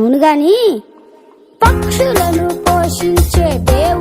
అవును గాని పక్షులను పోషించే దేవుడు